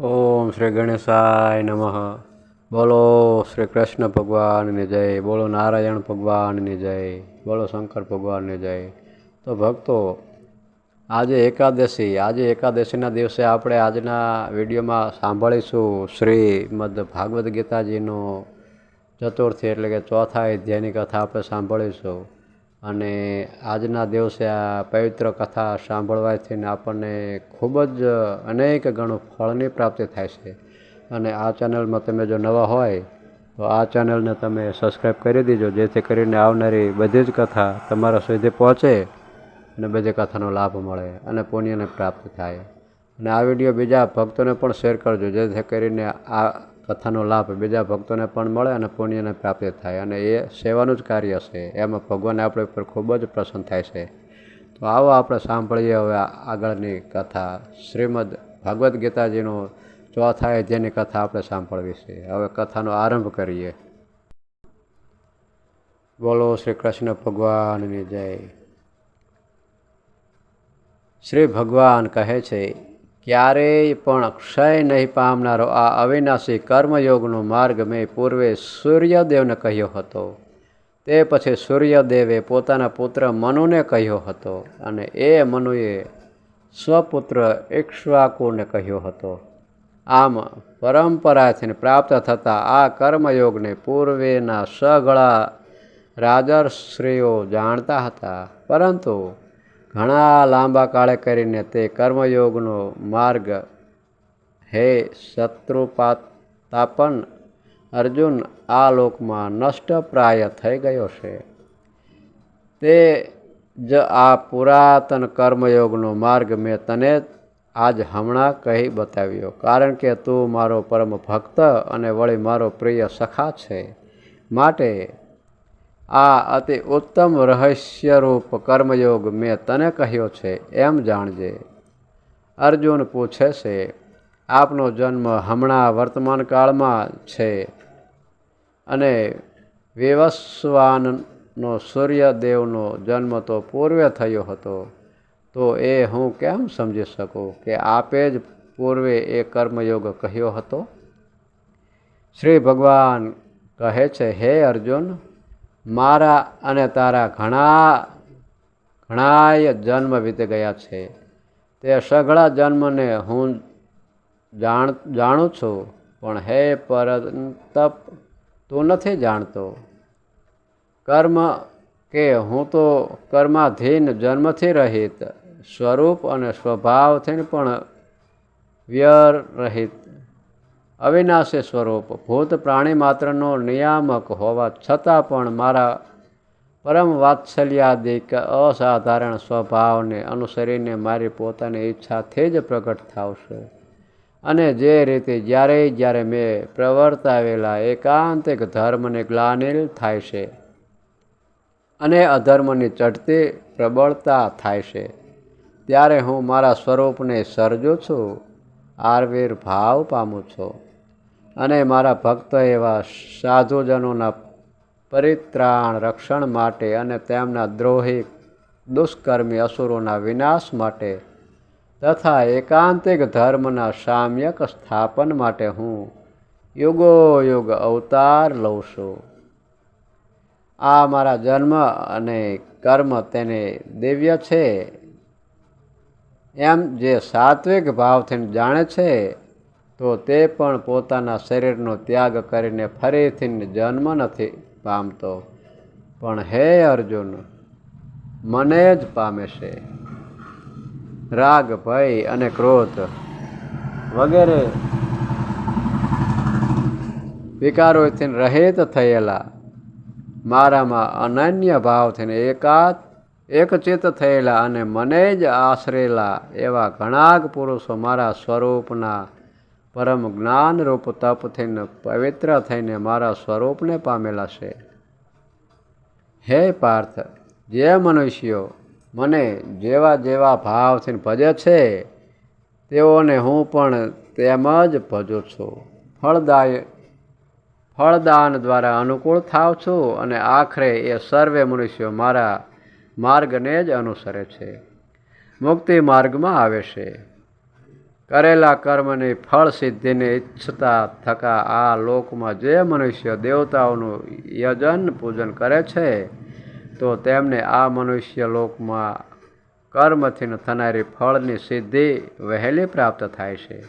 ઓમ શ્રી ગણેશાય નમઃ. બોલો શ્રી કૃષ્ણ ભગવાનની જય, બોલો નારાયણ ભગવાનની જય, બોલો શંકર ભગવાનની જય. તો ભક્તો, આજે એકાદશી, આજે એકાદશીના દિવસે આપણે આજના વિડીયોમાં સાંભળીશું શ્રીમદ ભાગવદ્ ગીતાજીનો ચતુર્થી એટલે કે ચોથા અધ્યાયની કથા આપણે સાંભળીશું. અને આજના દિવસે આ પવિત્ર કથા સાંભળવાથી આપણને ખૂબ જ અનેક ગણું ફળની પ્રાપ્તિ થાય છે. અને આ ચેનલમાં તમે જો નવા હોય, તો આ ચેનલને તમે સબસ્ક્રાઈબ કરી દીજો, જેથી કરીને આવનારી બધી જ કથા તમારા સુધી પહોંચે અને બધી કથાનો લાભ મળે અને પુણ્યને પ્રાપ્ત થાય. અને આ વીડિયો બીજા ભક્તોને પણ શેર કરજો, જેથી કરીને આ કથાનો લાભ બીજા ભક્તોને પણ મળે અને પુણ્યને પ્રાપ્તિ થાય. અને એ સેવાનું જ કાર્ય છે. એમાં ભગવાન આપણી ઉપર ખૂબ જ પ્રસન્ન થાય છે. તો આવો આપણે સાંભળીએ હવે આગળની કથા. શ્રીમદ ભાગવદ્ ગીતાજીનો ચોથા અધ્યાયની કથા આપણે સાંભળવી છે. હવે કથાનો આરંભ કરીએ. બોલો શ્રી કૃષ્ણ ભગવાનની જય. શ્રી ભગવાન કહે છે ક્યારેય પણ ક્ષય નહીં પામનારો આ અવિનાશી કર્મયોગનો માર્ગ મેં પૂર્વે સૂર્યદેવને કહ્યો હતો. તે પછી સૂર્યદેવે પોતાના પુત્ર મનુને કહ્યો હતો અને એ મનુએ સ્વપુત્ર ઇક્ષ્વાકુને કહ્યો હતો. આમ પરંપરાથી પ્રાપ્ત થતા આ કર્મયોગને પૂર્વેના સઘળા રાજર્ષિઓ જાણતા હતા. પરંતુ ઘણા લાંબા કાળે કરીને તે કર્મયોગનો માર્ગ હે શત્રુપાતાપન અર્જુન, આ લોકમાં નષ્ટપ્રાય થઈ ગયો છે. તે જ આ પુરાતન કર્મયોગનો માર્ગ મેં તને આજ હમણાં કહી બતાવ્યો, કારણ કે તું મારો પરમ ભક્ત અને વળી મારો પ્રિય સખા છે. માટે આ અતિ ઉત્તમ રહસ્યરૂપ કર્મયોગ મેં તને કહ્યો છે, એમ જાણજે. અર્જુન પૂછે છે, આપનો જન્મ હમણાં વર્તમાન કાળમાં છે? અને વિવસ્વાનનો સૂર્યદેવનો જન્મ તો પૂર્વે થયો હતો. તો એ હું કેમ સમજી શકું કે આપે જ પૂર્વે એ કર્મયોગ કહ્યો હતો? શ્રી ભગવાન કહે છે, હે અર્જુન મારા અને તારા ઘણા, ઘણાય જન્મ વીતી ગયા છે. તે સઘળા જન્મને હું જાણ, જાણું છું, પણ હે પરંતપ, તું નથી જાણતો. કર્મ કે હું તો કર્માધીન જન્મથી રહિત, સ્વરૂપ અને સ્વભાવથી પણ વ્યરહિત અવિનાશી સ્વરૂપ. ભૂત પ્રાણી માત્રનો નિયામક હોવા છતાં પણ મારા પરમ વાત્સલ્યાદિક અસાધારણ સ્વભાવને અનુસરીને મારી પોતાની ઈચ્છાથી જ પ્રગટ થાવશે. અને જે રીતે જ્યારે જ્યારે મેં પ્રવર્તાવેલા એકાંતિક ધર્મને ગ્લાનિલ થાય છે અને અધર્મની ચડતી પ્રબળતા થાય છે, ત્યારે હું મારા સ્વરૂપને સર્જું છું, આરવીર ભાવ પામું છું. અને મારા ભક્ત એવા સાધુજનોના પરિત્રાણ રક્ષણ માટે અને તેમના દ્રોહી દુષ્કર્મી અસુરોના વિનાશ માટે તથા એકાંતિક ધર્મના સામ્યક સ્થાપન માટે હું યુગો યુગ અવતાર લઉં છું. આ મારા જન્મ અને કર્મ તેને દિવ્ય છે. એમ જે સાત્વિક ભાવથી જાણે છે તો તે પણ પોતાના શરીરનો ત્યાગ કરીને ફરીથી જન્મ નથી પામતો. પણ હે અર્જુન, મને જ પામે છે રાગ, ભય અને ક્રોધ વગેરે વિકારોથી રહિત થયેલા, મારામાં અનન્ય ભાવથી એકાત એકચિત થયેલા અને મને જ આશરેલા એવા ઘણા પુરુષો મારા સ્વરૂપના પરમ જ્ઞાનરૂપ તપથી પવિત્ર થઈને મારા સ્વરૂપને પામેલા છે. હે પાર્થ, જે મનુષ્યો મને જેવા જેવા ભાવથી ભજે છે, તેઓને હું પણ તેમ જ ભજું છું. ફળદાય, ફળદાન દ્વારા અનુકૂળ થાવ છું અને આખરે એ સર્વે મનુષ્યો મારા માર્ગને જ અનુસરે છે. મુક્તિ માર્ગમાં આવે છે. કરેલા કર્મની ફળ સિદ્ધિને ઈચ્છતા થકા આ લોકમાં જે મનુષ્ય દેવતાઓનું યજન પૂજન કરે છે, તો તેમને આ મનુષ્ય લોકમાં કર્મથી થનારી ફળની સિદ્ધિ વહેલી પ્રાપ્ત થાય છે.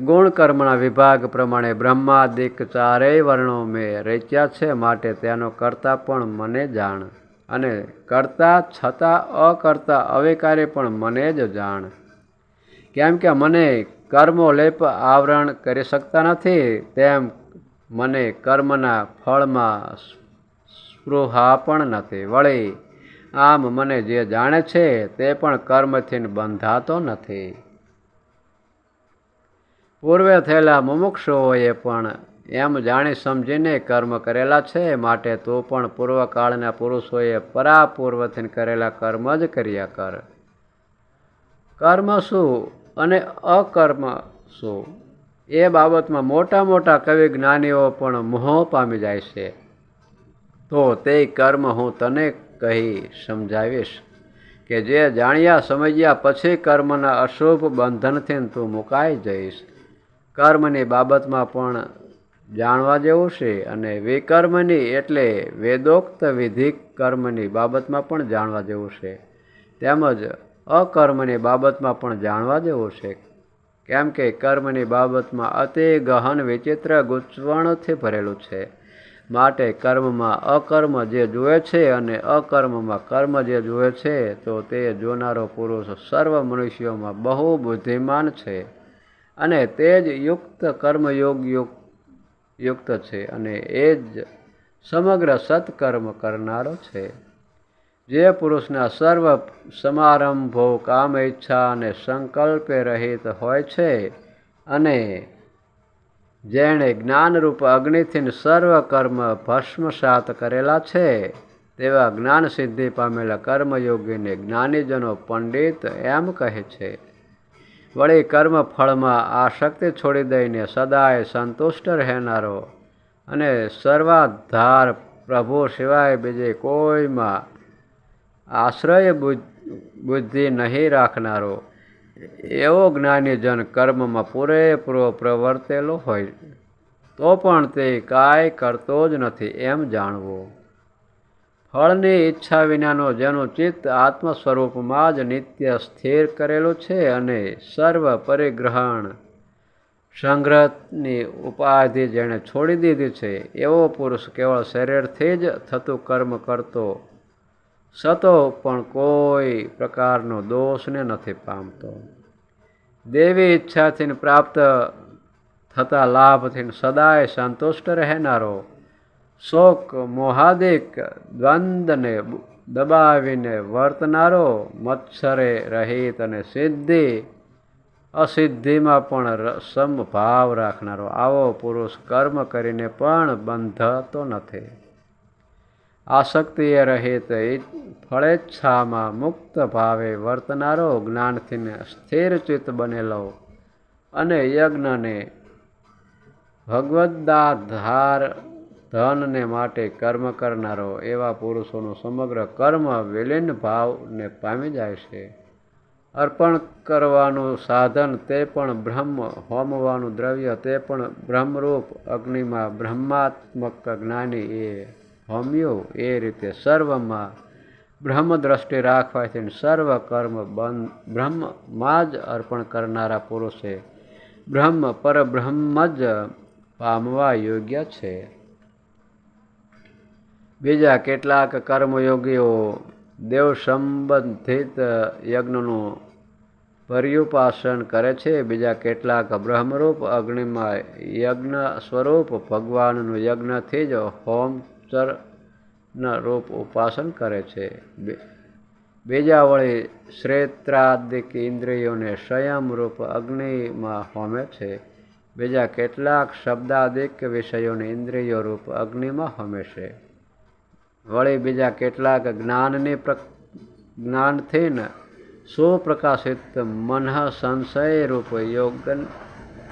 ગુણ કર્મના વિભાગ પ્રમાણે બ્રહ્માદિક ચારેય વર્ણો મેં રચ્યા છે, માટે તેનો કરતા પણ મને જાણ અને કરતા છતાં અકર્તા અવિકારી પણ મને જ જાણ. કેમ કે મને કર્મો લેપ આવરણ કરી શકતા નથી, તેમ મને કર્મના ફળમાં સ્પૃહા પણ નથી વળી. આમ મને જે જાણે છે, તે પણ કર્મથી બંધાતો નથી. પૂર્વે થયેલા મુમુક્ષુઓએ પણ એમ જાણી સમજીને કર્મ કરેલા છે, માટે તો પણ પૂર્વકાળના પુરુષોએ પરાપૂર્વથી કરેલા કર્મ જ કર્યા કર. કર્મ શું? અને અકર્મ શું? એ બાબતમાં મોટા મોટા કવિ જ્ઞાનીઓ પણ મોહ પામી જાય છે. તો તે કર્મ હું તને કહી સમજાવીશ કે જે જાણ્યા સમજ્યા પછી કર્મના અશુભ બંધનથી તું મુકાઈ જઈશ. કર્મની બાબતમાં પણ જાણવા જેવું છે અને વિકર્મની એટલે વેદોક્ત વિધિક કર્મની બાબતમાં પણ જાણવા જેવું છે. તેમજ અકર્મની બાબતમાં પણ જાણવા જેવું છે. કેમ કે કર્મની બાબતમાં અતિ ગહન વિચિત્ર ગૂંચવણથી ભરેલું છે. માટે કર્મમાં અકર્મ જે જુએ છે અને અકર્મમાં કર્મ જે જુએ છે, તો તે જોનારો પુરુષ સર્વ મનુષ્યોમાં બહુ બુદ્ધિમાન છે અને તે જ યુક્ત કર્મયોગ યુક્ત છે અને એ જ સમગ્ર સત્કર્મ કરનારો છે. જે પુરુષના સર્વ સમારંભો કામ ઈચ્છા અને સંકલ્પે રહિત હોય છે અને જેણે જ્ઞાનરૂપ અગ્નિથી સર્વ કર્મ ભસ્મસાત કરેલા છે, તેવા જ્ઞાન સિદ્ધિ પામેલા કર્મયોગીને જ્ઞાનીજનો પંડિત એમ કહે છે, વળી કર્મ ફળમાં શક્તિ છોડી દઈને સદાય સંતુષ્ટ રહેનારો અને સર્વાધાર પ્રભુ સિવાય બીજે કોઈમાં આશ્રય બુદ્ધિ નહીં રાખનારો, એવો જ્ઞાનીજન કર્મમાં પૂરેપૂરો પ્રવર્તેલો હોય, તો પણ તે કાંઈ કરતો જ નથી એમ જાણવું. ફળની ઈચ્છા વિનાનો જેનું ચિત્ત આત્મ સ્વરૂપમાં જ નિત્ય સ્થિર કરેલું છે અને સર્વ પરિગ્રહણ સંગ્રહની ઉપાધિ જેણે છોડી દીધી છે, એવો પુરુષ કેવળ શરીરથી જ થતું કર્મ કરતો સતો પણ કોઈ પ્રકારનો દોષને નથી પામતો. દેવી ઈચ્છાથી પ્રાપ્ત થતા લાભથી સદાય સંતુષ્ટ રહેનારો શોક મોહાદિક દ્વંદને દબાવીને વર્તનારો મત્સરે રહિત અને સિદ્ધિ, અસિદ્ધિમાં પણ સમભાવ રાખનારો આવો પુરુષ કર્મ કરીને પણ બંધતો નથી. આસક્તિએ રહિત ફળેચ્છામાં મુક્ત ભાવે વર્તનારો જ્ઞાનથી સ્થિરચિત્ત બનેલો અને યજ્ઞને ભગવદ્દાધાર ધનને માટે કર્મ કરનારો એવા પુરુષોનું સમગ્ર કર્મ વિલીન ભાવને પામી જાય છે. અર્પણ કરવાનું સાધન તે પણ બ્રહ્મ, હોમવાનું દ્રવ્ય તે પણ બ્રહ્મરૂપ અગ્નિમાં બ્રહ્માત્મક જ્ઞાની એ હોમ્યું એ રીતે સર્વમાં બ્રહ્મ દ્રષ્ટિ રાખવાથી સર્વ કર્મ બંધ બ્રહ્મમાં જ અર્પણ કરનારા પુરુષે બ્રહ્મ પરબ્રહ્મ જ પામવા યોગ્ય છે. બીજા કેટલાક કર્મયોગીઓ દેવ સંબંધિત યજ્ઞનું પર્યુપાસન કરે છે. બીજા કેટલાક બ્રહ્મરૂપ અગ્નિમાં યજ્ઞ સ્વરૂપ ભગવાનનું યજ્ઞથી જ હોમચરના રૂપ ઉપાસન કરે છે. બીજા વળી શ્રેત્રાદિક ઇન્દ્રિયોને સંયમરૂપ અગ્નિમાં હોમે છે. બીજા કેટલાક શબ્દાદિક વિષયોને ઇન્દ્રિયો રૂપ અગ્નિમાં હોમે છે. વળી બીજા કેટલાક જ્ઞાનની પ્ર જ્ઞાનથી સુપ્રકાશિત મનઃ સંશય રૂપ યોગ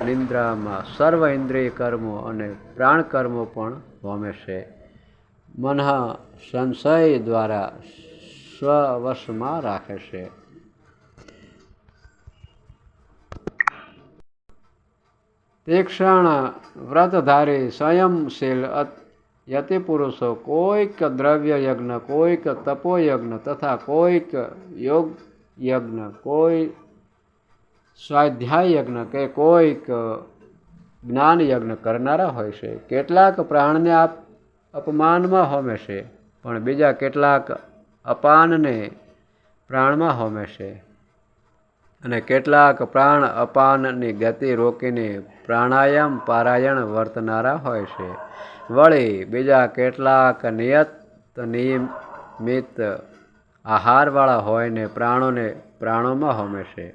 નિંદ્રામાં સર્વ ઇન્દ્રિય કર્મો અને પ્રાણ કર્મો પણ હોમે છે. મનઃ સંશય દ્વારા સ્વવશમાં રાખે છે. તીક્ષણ વ્રતધારી સંયમશીલ યતિ પુરુષો કોઈક દ્રવ્ય યજ્ઞ કોઈક તપોયજ્ઞ તથા કોઈક યોગ યજ્ઞ કોઈ સ્વાધ્યાય યજ્ઞ કે કોઈક જ્ઞાન યજ્ઞ કરનારા હોય છે. કેટલાક પ્રાણને આપ અપમાનમાં હોમે છે, પણ બીજા કેટલાક અપાનને પ્રાણમાં હોમે છે. અને કેટલાક પ્રાણ અપાનની ગતિ રોકીને પ્રાણાયામ પારાયણ વર્તનારા હોય છે. વળી બીજા કેટલાક નિયત નિયમિત આહારવાળા હોય ને પ્રાણોને પ્રાણોમાં હોમે છે.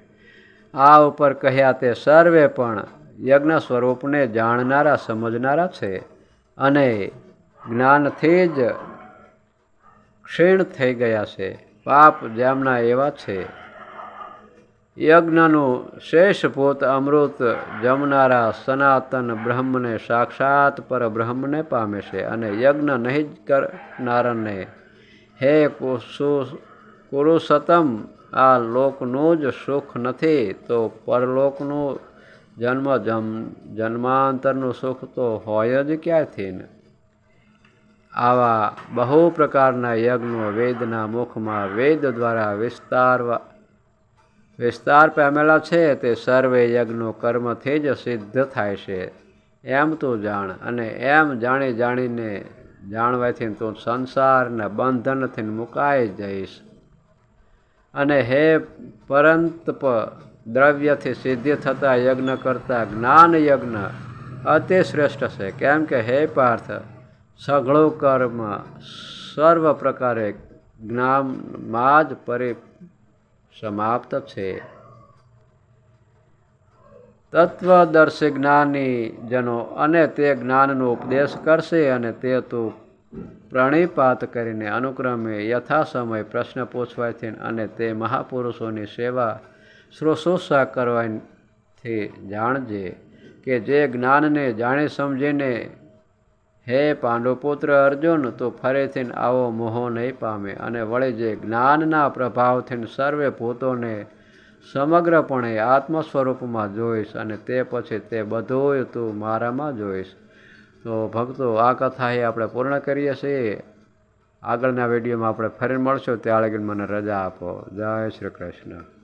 આ ઉપર કહ્યા તે સર્વે પણ યજ્ઞ સ્વરૂપને જાણનારા, સમજનારા છે. અને જ્ઞાનથી જ ક્ષીણ થઈ ગયા છે. પાપ જેમના એવા છે. યજ્ઞનું શેષભૂત અમૃત જમનારા સનાતન બ્રહ્મને સાક્ષાત પર બ્રહ્મને પામે છે અને યજ્ઞ નહીં જ કરનારને હે કુસુ પુરુષોત્તમ આ લોકનું જ સુખ નથી તો પરલોકનું જન્મ જમ, જન્માંતરનું સુખ તો હોય જ ક્યાંથી ને? આવા બહુ પ્રકારના યજ્ઞો વેદના મુખમાં વેદ દ્વારા વિસ્તાર વિસ્તાર પામેલા છે તે સર્વે યજ્ઞો કર્મથી જ સિદ્ધ થાય છે. એમ તું જાણ અને એમ જાણી જાણીને જાણવાથી તું સંસારના બંધનથી મુકાઈ જઈશ. અને હે પરંતપ દ્રવ્યથી સિદ્ધિ થતા યજ્ઞ કરતા જ્ઞાન યજ્ઞ અતિ શ્રેષ્ઠ છે. કેમ કે હે પાર્થ સઘળું કર્મ સર્વ પ્રકારે જ્ઞાનમાં જ પરિ સમાપ્ત છે. તત્વદર્શી જ્ઞાની જનો અને તે જ્ઞાનનો ઉપદેશ કરશે અને તે તો પ્રણિપાત કરીને અનુક્રમે યથાસમય પ્રશ્ન પૂછવાથી અને તે મહાપુરુષોની સેવા શ્રોશ્રુષા કરવાથી જાણજે કે જે જ્ઞાનને જાણી સમજીને હે પાંડુપુત્ર અર્જુન, તું ફરીથી આવો મોહ નહીં પામે અને વળી જે જ્ઞાનના પ્રભાવથી સર્વે ભૂતોને સમગ્રપણે આત્મ સ્વરૂપમાં જોઈશ અને તે પછી તે બધું તું મારામાં જોઈશ. તો ભક્તો, આ કથા એ આપણે પૂર્ણ કરીએ છીએ. આગળના વિડીયોમાં આપણે ફરી મળશું. ત્યાં લગી મને રજા આપો. જય શ્રી કૃષ્ણ.